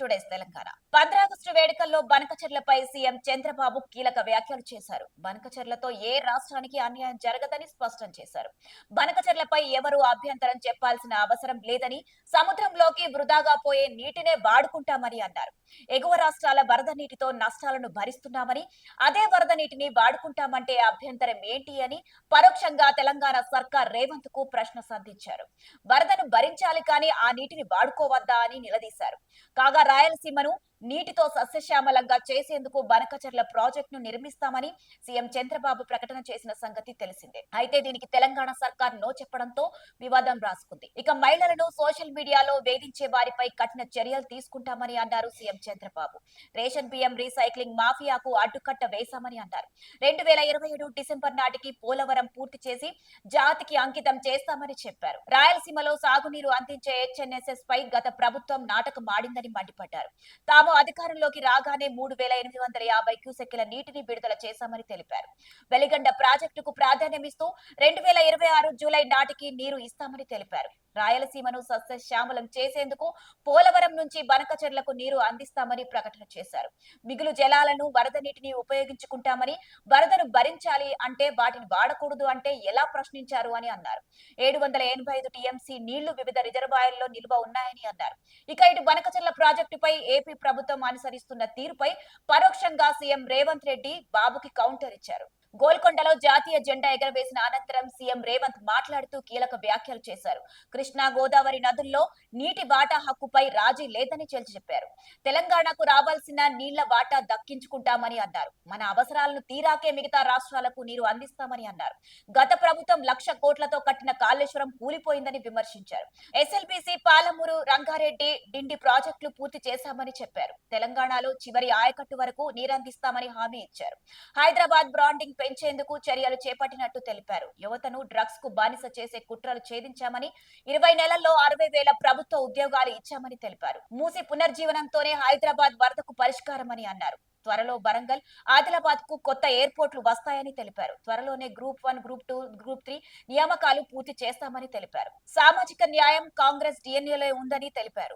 Today's Telangana. పంద్రాగస్టు వేడుకల్లో బనకచెర్లపై CM Chandrababu కీలక వ్యాఖ్యలు చేశారు. బనకచెర్లతో ఏ రాష్ట్రానికి అన్యాయం జరగదని స్పష్టం చేశారు. బనకచెర్లపై ఎవరు అభ్యంతరం చెప్పాల్సిన అవసరం లేదని సముద్రంలోకి వృధాగా పోయే నీటినే వాడుకుంటామని అన్నారు. ఎగువ రాష్ట్రాల వరద నీటితో నష్టాలను భరిస్తున్నామని అదే వరద నీటిని వాడుకుంటామంటే అభ్యంతరం ఏంటి అని పరోక్షంగా తెలంగాణ సర్కార్ రేవంత్కు ప్రశ్న సంధించారు. వరదను భరించాలి కానీ ఆ నీటిని వాడుకోవద్దా అని నిలదీశారు. కాగా రాయలసీమను నీటితో సస్యశ్యామలంగా చేసేందుకు బనకచర్ల ప్రాజెక్టును నిర్మిస్తామని సీఎం చంద్రబాబు ప్రకటన చేసిన సంగతి తెలిసిందే. అయితే దీనికి తెలంగాణ సర్కార్ నో చెప్పడంతో వివాదం రాసుకుంది. ఇక మహిళలను సోషల్ మీడియాలో వేధించే వారిపై కఠిన చర్యలు తీసుకుంటామని అన్నారు సీఎం చంద్రబాబు. రేషన్ బియ్యం రీసైక్లింగ్ మాఫియాకు అడ్డుకట్ట వేశామని అన్నారు. రెండు వేల ఇరవై ఏడు డిసెంబర్ నాటికి పోలవరం పూర్తి చేసి జాతికి అంకితం చేస్తామని చెప్పారు. రాయలసీమలో సాగునీరు అందించే హెచ్ఎన్ఎస్ఎస్ పై గత ప్రభుత్వం నాటకం ఆడిందని మండిపడ్డారు. తాము అధికారంలోకి రాగానే మూడు వేల ఎనిమిది వందల యాభై క్యూసెక్కుల నీటిని విడుదల చేశామని తెలిపారు. వెలిగండ ప్రాజెక్టుకు ప్రాధాన్యమిస్తూ రెండు వేల ఇరవై ఆరు జూలై నాటికి నీరు ఇస్తామని తెలిపారు. రాయలసీమను సస్యశ్యామలం చేసేందుకు పోలవరం నుంచి బనకచెర్లకు నీరు అందిస్తామని ప్రకటన చేశారు. మిగులు జలాలను వరద నీటిని ఉపయోగించుకుంటామని వరదను భరించాలి అంటే వాటిని వాడకూడదు అంటే ఎలా ప్రశ్నించారు అని అన్నారు. ఏడు వందల ఎనభై ఐదు టీఎంసీ నీళ్ళు వివిధ రిజర్వాయర్లో నిల్వ ఉన్నాయని అన్నారు. ఇక ఇటు బనకచెర్ల ప్రాజెక్టుపై ఏపీ ప్రభుత్వం అనుసరిస్తున్న తీరుపై పరోక్షంగా సీఎం రేవంత్ రెడ్డి బాబుకి కౌంటర్ ఇచ్చారు. గోల్కొండలో జాతీయ జెండా ఎగరవేసిన అనంతరం సీఎం రేవంత్ మాట్లాడుతూ కీలక వ్యాఖ్యలు చేశారు. కృష్ణా గోదావరి నదుల్లో నీటి వాటా హక్కుపై రాజీ లేదని చెల్చి చెప్పారు. తెలంగాణకు రావాల్సిన నీళ్ళ వాటా దక్కించుకుంటామని అన్నారు. మన అవసరాలను తీరాకే మిగతా రాష్ట్రాలకు నీరు అందిస్తామని అన్నారు. గత ప్రభుత్వం లక్ష కోట్లతో కట్టిన కాళేశ్వరం కూలిపోయిందని విమర్శించారు. ఎస్ఎల్బీసీ పాలమూరు రంగారెడ్డి డిండి ప్రాజెక్టులు పూర్తి చేశామని చెప్పారు. తెలంగాణలో చివరి ఆయకట్టు వరకు నీరందిస్తామని హామీ ఇచ్చారు. హైదరాబాద్ బ్రాండింగ్ పెంచేందుకు చర్యలు చేపట్టినట్టు తెలిపారు. యువతను డ్రగ్స్కు బానిస చేసే కుట్రలు ఛేదించామని ఇరవై నెలల్లో అరవై వేల ప్రభుత్వ ఉద్యోగాలు ఇచ్చామని తెలిపారు. మూసి పునర్జీవనంతోనే హైదరాబాద్ వరదకు పరిష్కారమని అన్నారు. త్వరలో వరంగల్ ఆదిలాబాద్కు కొత్త ఎయిర్పోర్ట్లు వస్తాయని తెలిపారు. త్వరలోనే group one group two group three నియామకాలు పూర్తి చేస్తామని తెలిపారు. సామాజిక న్యాయం కాంగ్రెస్ డిఎన్ఏలో ఉందని తెలిపారు.